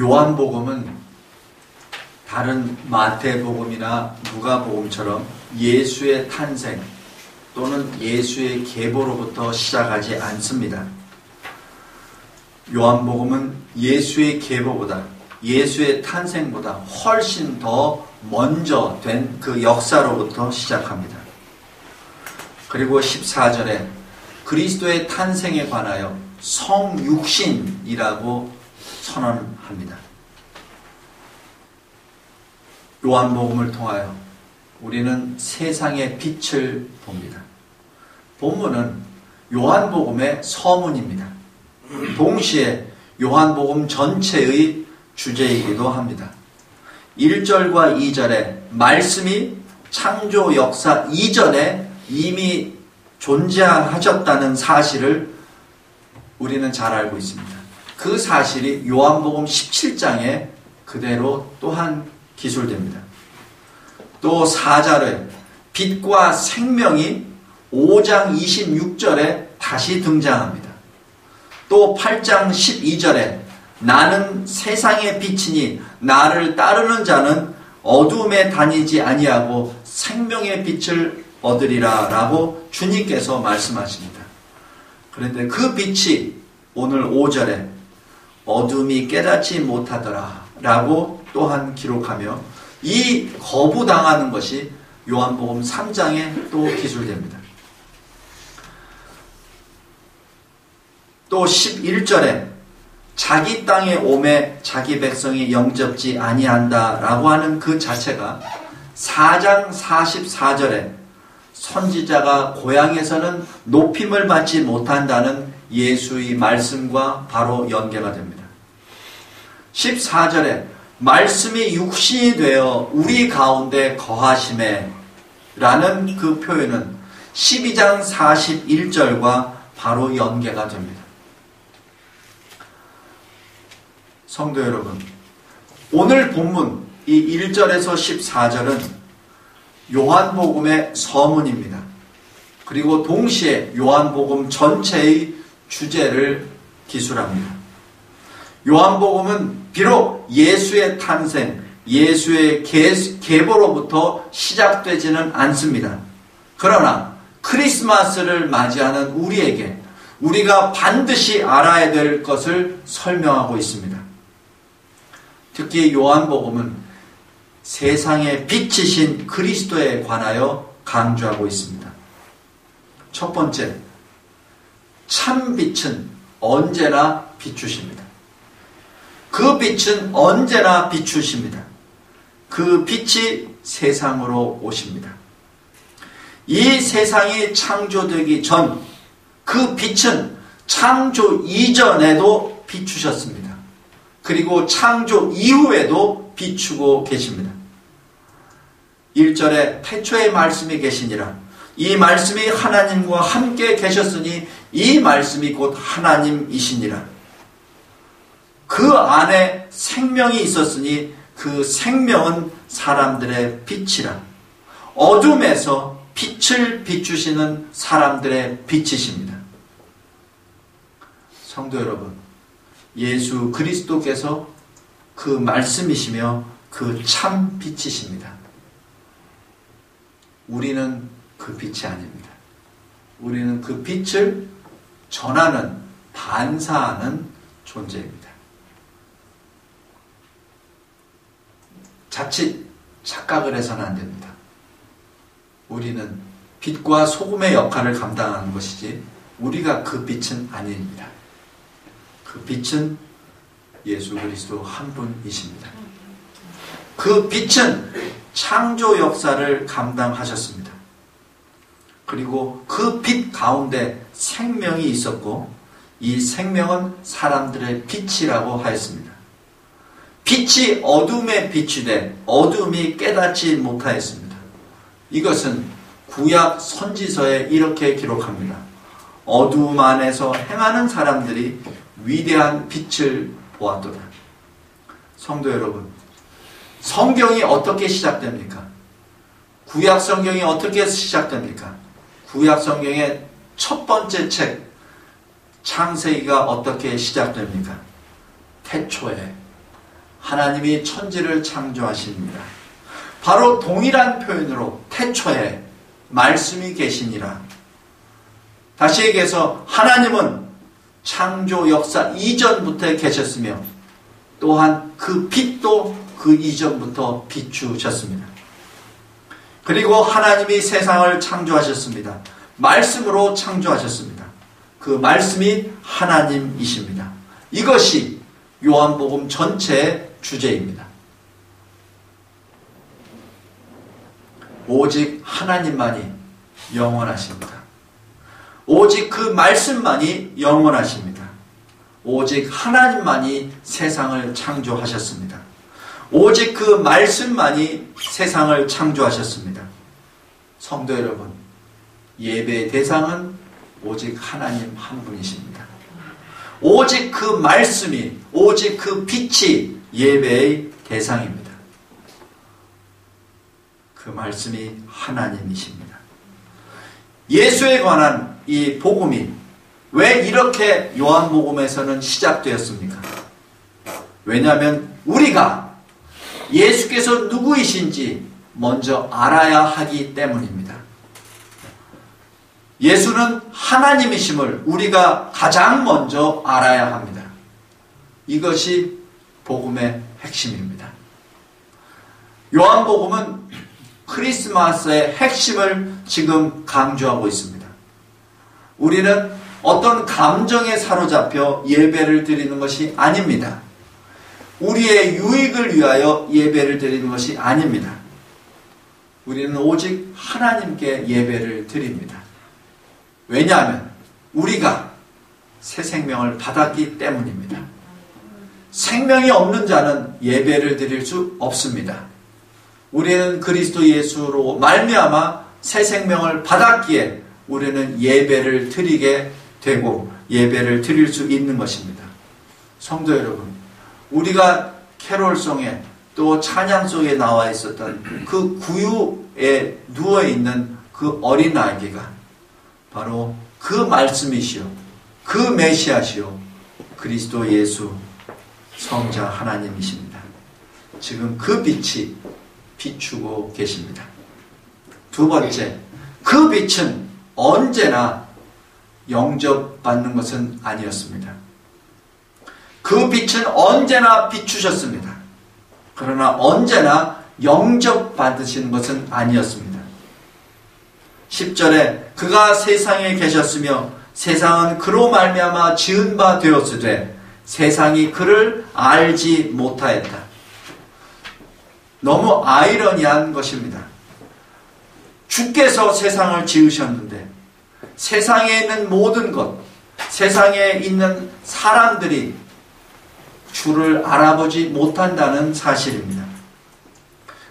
요한복음은 다른 마태복음이나 누가복음처럼 예수의 탄생 또는 예수의 계보로부터 시작하지 않습니다. 요한복음은 예수의 계보보다 예수의 탄생보다 훨씬 더 먼저 된 그 역사로부터 시작합니다. 그리고 14절에 그리스도의 탄생에 관하여 성육신이라고 선언합니다. 요한복음을 통하여 우리는 세상의 빛을 봅니다. 본문은 요한복음의 서문입니다. 동시에 요한복음 전체의 주제이기도 합니다. 1절과 2절에 말씀이 창조 역사 이전에 이미 존재하셨다는 사실을 우리는 잘 알고 있습니다. 그 사실이 요한복음 17장에 그대로 또한 기술됩니다. 또 4절에 빛과 생명이 5장 26절에 다시 등장합니다. 또 8장 12절에 나는 세상의 빛이니 나를 따르는 자는 어둠에 다니지 아니하고 생명의 빛을 얻으리라 라고 주님께서 말씀하십니다. 그런데 그 빛이 오늘 5절에 어둠이 깨닫지 못하더라 라고 또한 기록하며 이 거부당하는 것이 요한복음 3장에 또 기술됩니다. 또 11절에 자기 땅에 오매 자기 백성이 영접지 아니한다 라고 하는 그 자체가 4장 44절에 선지자가 고향에서는 높임을 받지 못한다는 예수의 말씀과 바로 연계가 됩니다. 14절에 말씀이 육신이 되어 우리 가운데 거하심에 라는 그 표현은 12장 41절과 바로 연계가 됩니다. 성도 여러분, 오늘 본문 이 1절에서 14절은 요한복음의 서문입니다. 그리고 동시에 요한복음 전체의 주제를 기술합니다. 요한복음은 비록 예수의 탄생, 예수의 계보로부터 시작되지는 않습니다. 그러나 크리스마스를 맞이하는 우리에게 우리가 반드시 알아야 될 것을 설명하고 있습니다. 특히 요한복음은 세상의 빛이신 그리스도에 관하여 강조하고 있습니다. 첫 번째, 참 빛은 언제나 비추십니다. 그 빛은 언제나 비추십니다. 그 빛이 세상으로 오십니다. 이 세상이 창조되기 전 그 빛은 창조 이전에도 비추셨습니다. 그리고 창조 이후에도 비추고 계십니다. 1절에 태초의 말씀이 계시니라. 이 말씀이 하나님과 함께 계셨으니 이 말씀이 곧 하나님이시니라. 그 안에 생명이 있었으니 그 생명은 사람들의 빛이라. 어둠에서 빛을 비추시는 사람들의 빛이십니다. 성도 여러분, 예수 그리스도께서 그 말씀이시며 그 참 빛이십니다. 우리는 그 빛이 아닙니다. 우리는 그 빛을 전하는, 반사하는 존재입니다. 자칫 착각을 해서는 안 됩니다. 우리는 빛과 소금의 역할을 감당하는 것이지 우리가 그 빛은 아닙니다. 그 빛은 예수 그리스도 한 분이십니다. 그 빛은 창조 역사를 감당하셨습니다. 그리고 그 빛 가운데 생명이 있었고 이 생명은 사람들의 빛이라고 하였습니다. 빛이 어둠에 비추되 어둠이 깨닫지 못하였습니다. 이것은 구약 선지서에 이렇게 기록합니다. 어둠 안에서 행하는 사람들이 위대한 빛을 보았도다. 성도 여러분, 성경이 어떻게 시작됩니까? 구약 성경이 어떻게 시작됩니까? 구약 성경의 첫 번째 책 창세기가 어떻게 시작됩니까? 태초에 하나님이 천지를 창조하십니다. 바로 동일한 표현으로 태초에 말씀이 계시니라. 다시 얘기해서 하나님은 창조 역사 이전부터 계셨으며 또한 그 빛도 그 이전부터 비추셨습니다. 그리고 하나님이 세상을 창조하셨습니다. 말씀으로 창조하셨습니다. 그 말씀이 하나님이십니다. 이것이 요한복음 전체의 주제입니다. 오직 하나님만이 영원하십니다. 오직 그 말씀만이 영원하십니다. 오직 하나님만이 세상을 창조하셨습니다. 오직 그 말씀만이 세상을 창조하셨습니다. 성도 여러분, 예배의 대상은 오직 하나님 한 분이십니다. 오직 그 말씀이, 오직 그 빛이 예배의 대상입니다. 그 말씀이 하나님이십니다. 예수에 관한 이 복음이 왜 이렇게 요한복음에서는 시작되었습니까? 왜냐하면 우리가 예수께서 누구이신지 먼저 알아야 하기 때문입니다. 예수는 하나님이심을 우리가 가장 먼저 알아야 합니다. 이것이 복음의 핵심입니다. 요한복음은 크리스마스의 핵심을 지금 강조하고 있습니다. 우리는 어떤 감정에 사로잡혀 예배를 드리는 것이 아닙니다. 우리의 유익을 위하여 예배를 드리는 것이 아닙니다. 우리는 오직 하나님께 예배를 드립니다. 왜냐하면 우리가 새 생명을 받았기 때문입니다. 생명이 없는 자는 예배를 드릴 수 없습니다. 우리는 그리스도 예수로 말미암아 새 생명을 받았기에 우리는 예배를 드리게 되고 예배를 드릴 수 있는 것입니다. 성도 여러분, 우리가 캐롤송에 또 찬양 속에 나와 있었던 그 구유에 누워 있는 그 어린 아기가 바로 그 말씀이시오, 그 메시아시오, 그리스도 예수 성자 하나님이십니다. 지금 그 빛이 비추고 계십니다. 두 번째, 그 빛은 언제나 영접받는 것은 아니었습니다. 그 빛은 언제나 비추셨습니다. 그러나 언제나 영접받으시는 것은 아니었습니다. 10절에 그가 세상에 계셨으며 세상은 그로 말미암아 지은 바 되었으되 세상이 그를 알지 못하였다. 너무 아이러니한 것입니다. 주께서 세상을 지으셨는데 세상에 있는 모든 것, 세상에 있는 사람들이 주를 알아보지 못한다는 사실입니다.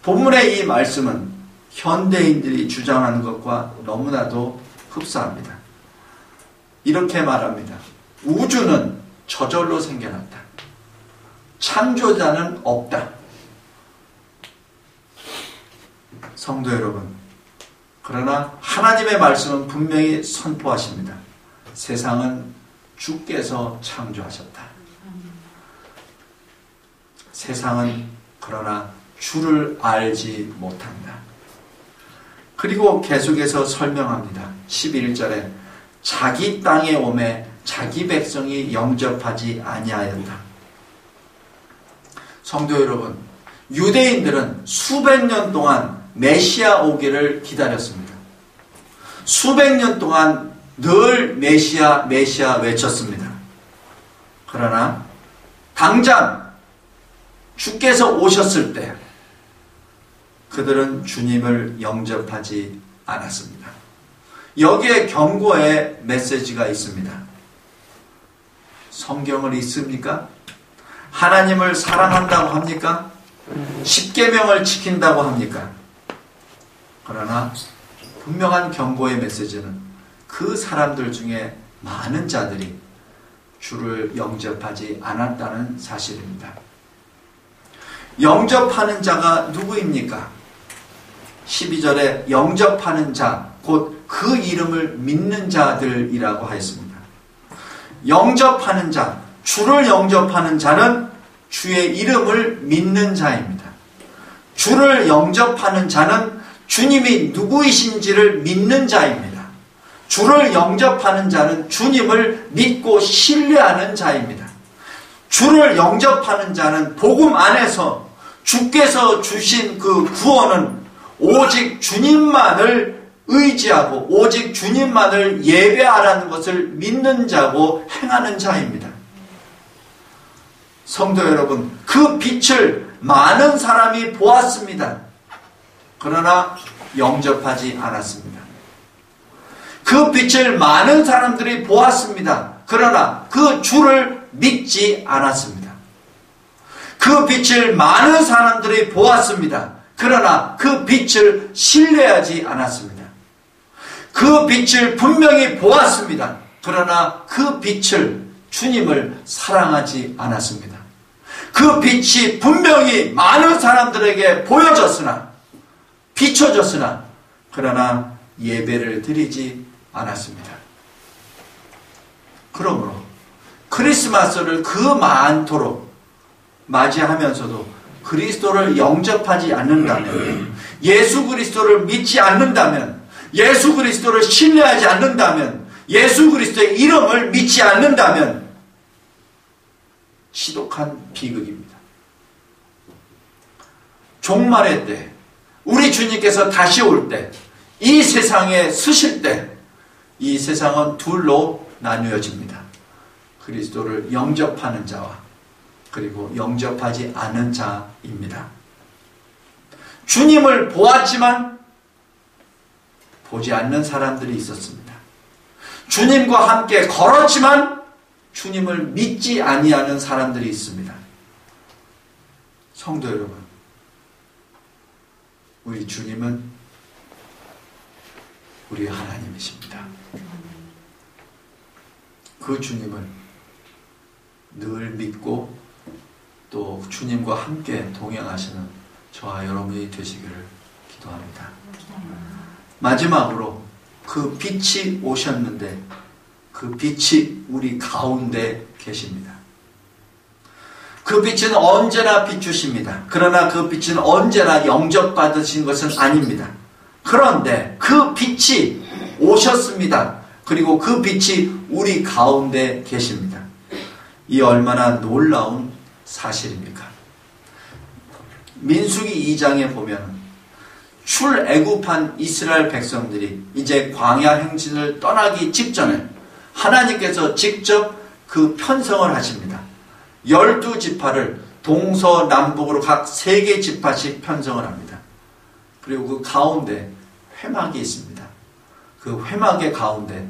본문의 이 말씀은 현대인들이 주장하는 것과 너무나도 흡사합니다. 이렇게 말합니다. 우주는 저절로 생겨났다. 창조자는 없다. 성도 여러분, 그러나 하나님의 말씀은 분명히 선포하십니다. 세상은 주께서 창조하셨다. 세상은 그러나 주를 알지 못한다. 그리고 계속해서 설명합니다. 11절에 자기 땅에 오매 자기 백성이 영접하지 아니하였다. 성도 여러분, 유대인들은 수백 년 동안 메시아 오기를 기다렸습니다. 수백 년 동안 늘 메시아, 메시아 외쳤습니다. 그러나 당장 주께서 오셨을 때 그들은 주님을 영접하지 않았습니다. 여기에 경고의 메시지가 있습니다. 성경을 읽습니까? 하나님을 사랑한다고 합니까? 십계명을 지킨다고 합니까? 그러나 분명한 경고의 메시지는 그 사람들 중에 많은 자들이 주를 영접하지 않았다는 사실입니다. 영접하는 자가 누구입니까? 12절에 영접하는 자, 곧 그 이름을 믿는 자들이라고 하였습니다. 영접하는 자, 주를 영접하는 자는 주의 이름을 믿는 자입니다. 주를 영접하는 자는 주님이 누구이신지를 믿는 자입니다. 주를 영접하는 자는 주님을 믿고 신뢰하는 자입니다. 주를 영접하는 자는 복음 안에서 주께서 주신 그 구원은 오직 주님만을 의지하고 오직 주님만을 예배하라는 것을 믿는 자고 행하는 자입니다. 성도 여러분, 그 빛을 많은 사람이 보았습니다. 그러나 영접하지 않았습니다. 그 빛을 많은 사람들이 보았습니다. 그러나 그 주를 믿지 않았습니다. 그 빛을 많은 사람들이 보았습니다. 그러나 그 빛을 신뢰하지 않았습니다. 그 빛을 분명히 보았습니다. 그러나 그 빛을 주님을 사랑하지 않았습니다. 그 빛이 분명히 많은 사람들에게 보여졌으나 비춰졌으나 그러나 예배를 드리지 않았습니다. 그러므로 크리스마스를 그 많도록 맞이하면서도 그리스도를 영접하지 않는다면 예수 그리스도를 믿지 않는다면 예수 그리스도를 신뢰하지 않는다면 예수 그리스도의 이름을 믿지 않는다면 시독한 비극입니다. 종말의 때 우리 주님께서 다시 올 때, 이 세상에 쓰실 때, 이 세상은 둘로 나누어집니다. 그리스도를 영접하는 자와 그리고 영접하지 않은 자입니다. 주님을 보았지만 보지 않는 사람들이 있었습니다. 주님과 함께 걸었지만 주님을 믿지 아니하는 사람들이 있습니다. 성도 여러분, 우리 주님은 우리 하나님이십니다. 그 주님을 늘 믿고 또 주님과 함께 동행하시는 저와 여러분이 되시기를 기도합니다. 마지막으로 그 빛이 오셨는데 그 빛이 우리 가운데 계십니다. 그 빛은 언제나 비추십니다. 그러나 그 빛은 언제나 영접받으신 것은 아닙니다. 그런데 그 빛이 오셨습니다. 그리고 그 빛이 우리 가운데 계십니다. 이 얼마나 놀라운 사실입니까? 민수기 2장에 보면 출애굽한 이스라엘 백성들이 이제 광야 행진을 떠나기 직전에 하나님께서 직접 그 편성을 하십니다. 열두 지파를 동서남북으로 각 세 개 지파씩 편성을 합니다. 그리고 그 가운데 회막이 있습니다. 그 회막의 가운데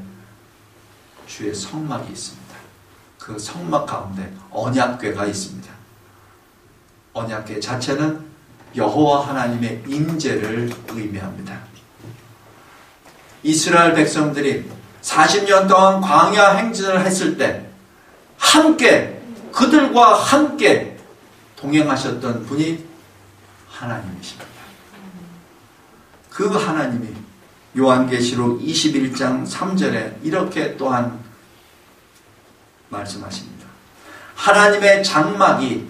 주의 성막이 있습니다. 그 성막 가운데 언약궤가 있습니다. 언약궤 자체는 여호와 하나님의 임재를 의미합니다. 이스라엘 백성들이 40년 동안 광야 행진을 했을 때 함께 그들과 함께 동행하셨던 분이 하나님이십니다. 그 하나님이 요한계시록 21장 3절에 이렇게 또한 말씀하십니다. 하나님의 장막이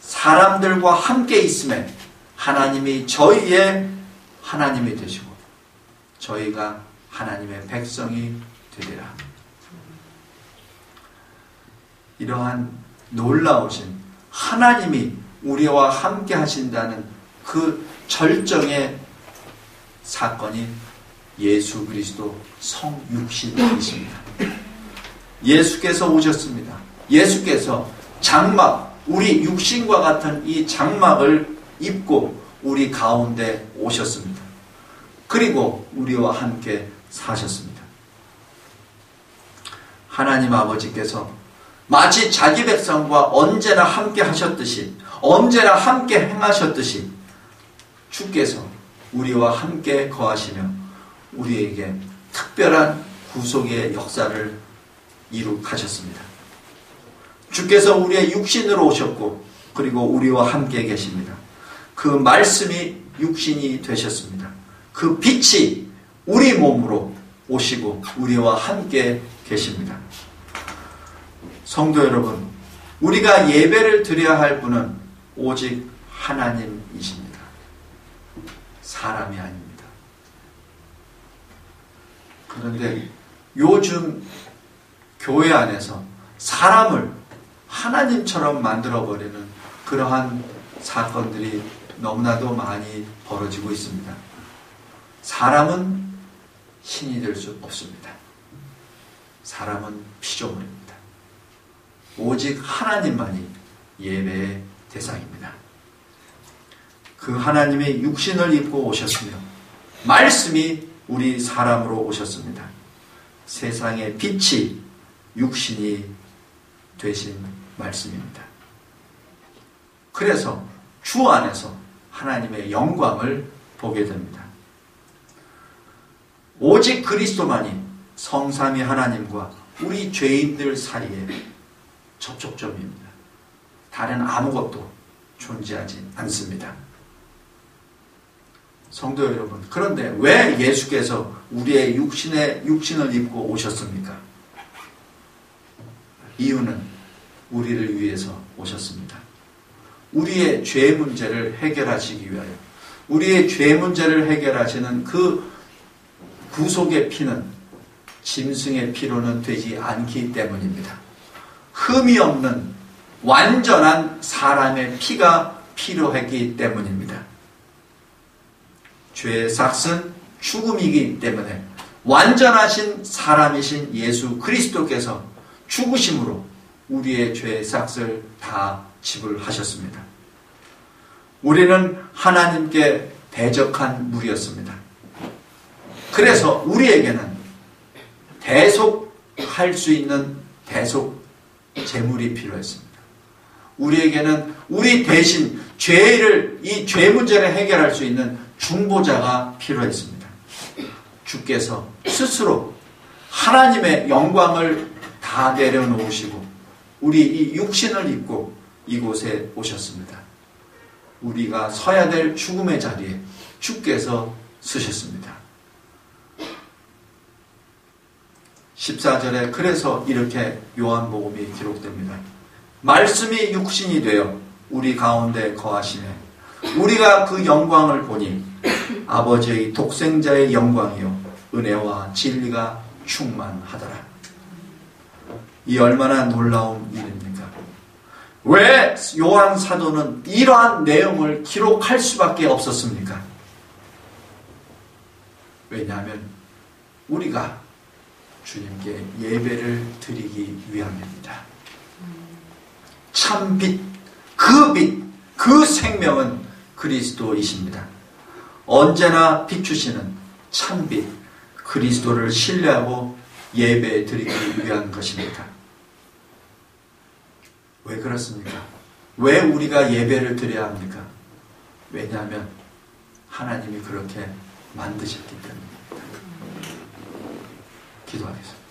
사람들과 함께 있음에 하나님이 저희의 하나님이 되시고 저희가 하나님의 백성이 되리라. 이러한 놀라우신 하나님이 우리와 함께 하신다는 그 절정의 사건이 예수 그리스도 성육신이십니다. 예수께서 오셨습니다. 예수께서 장막, 우리 육신과 같은 이 장막을 입고 우리 가운데 오셨습니다. 그리고 우리와 함께 사셨습니다. 하나님 아버지께서 마치 자기 백성과 언제나 함께 하셨듯이 언제나 함께 행하셨듯이 주께서 우리와 함께 거하시며 우리에게 특별한 구속의 역사를 이룩하셨습니다. 주께서 우리의 육신으로 오셨고 그리고 우리와 함께 계십니다. 그 말씀이 육신이 되셨습니다. 그 빛이 우리 몸으로 오시고 우리와 함께 계십니다. 성도 여러분, 우리가 예배를 드려야 할 분은 오직 하나님이십니다. 사람이 아닙니다. 그런데 요즘 교회 안에서 사람을 하나님처럼 만들어버리는 그러한 사건들이 너무나도 많이 벌어지고 있습니다. 사람은 신이 될 수 없습니다. 사람은 피조물입니다. 오직 하나님만이 예배의 대상입니다. 그 하나님의 육신을 입고 오셨으며 말씀이 우리 사람으로 오셨습니다. 세상의 빛이 육신이 되신 말씀입니다. 그래서 주 안에서 하나님의 영광을 보게 됩니다. 오직 그리스도만이 성삼위 하나님과 우리 죄인들 사이에 접촉점입니다. 다른 아무것도 존재하지 않습니다. 성도 여러분, 그런데 왜 예수께서 우리의 육신의 육신을 입고 오셨습니까? 이유는 우리를 위해서 오셨습니다. 우리의 죄 문제를 해결하시기 위하여 우리의 죄 문제를 해결하시는 그 구속의 피는 짐승의 피로는 되지 않기 때문입니다. 흠이 없는 완전한 사람의 피가 필요했기 때문입니다. 죄의 삭은 죽음이기 때문에 완전하신 사람이신 예수 그리스도께서 죽으심으로 우리의 죄의 삭을 다 지불하셨습니다. 우리는 하나님께 대적한 무리였습니다. 그래서 우리에게는 대속할 수 있는 대속 재물이 필요했습니다. 우리에게는 우리 대신 죄를 이 죄 문제를 해결할 수 있는 중보자가 필요했습니다. 주께서 스스로 하나님의 영광을 다 내려놓으시고 우리 이 육신을 입고 이곳에 오셨습니다. 우리가 서야 될 죽음의 자리에 주께서 쓰셨습니다. 14절에 그래서 이렇게 요한복음이 기록됩니다. 말씀이 육신이 되어 우리 가운데 거하시네. 우리가 그 영광을 보니 아버지의 독생자의 영광이요 은혜와 진리가 충만하더라. 이 얼마나 놀라운 일입니까? 왜 요한 사도는 이러한 내용을 기록할 수밖에 없었습니까? 왜냐하면 우리가 주님께 예배를 드리기 위함입니다. 참 빛, 그 빛, 그 생명은 그리스도이십니다. 언제나 비추시는 참 빛, 그리스도를 신뢰하고 예배 드리기 위한 것입니다. 왜 그렇습니까? 왜 우리가 예배를 드려야 합니까? 왜냐하면 하나님이 그렇게 만드셨기 때문입니다. 기도하겠습니다.